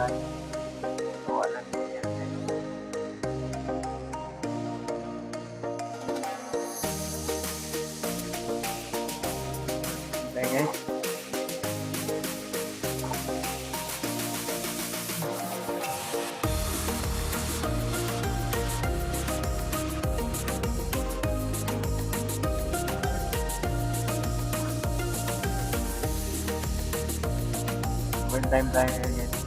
guys. Overtime tayo yan.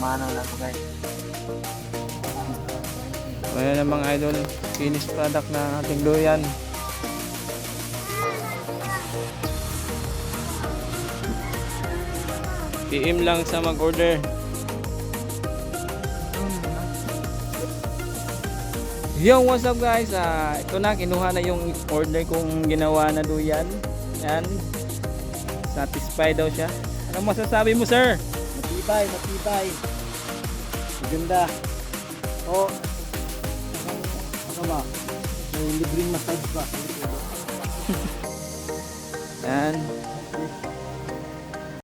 Manang-manaw na to guys. Ayan na mga idol, finished product na ating duyan. PM lang sa mag-order. Yo, what's up guys? Ah, ito na, kinuha na yung order kong ginawa na duyan. Yan. Satisfied daw siya. Anong masasabi mo, sir? Matibay, matibay. Maganda. O, ano ba? May libreng massage ba? Yan.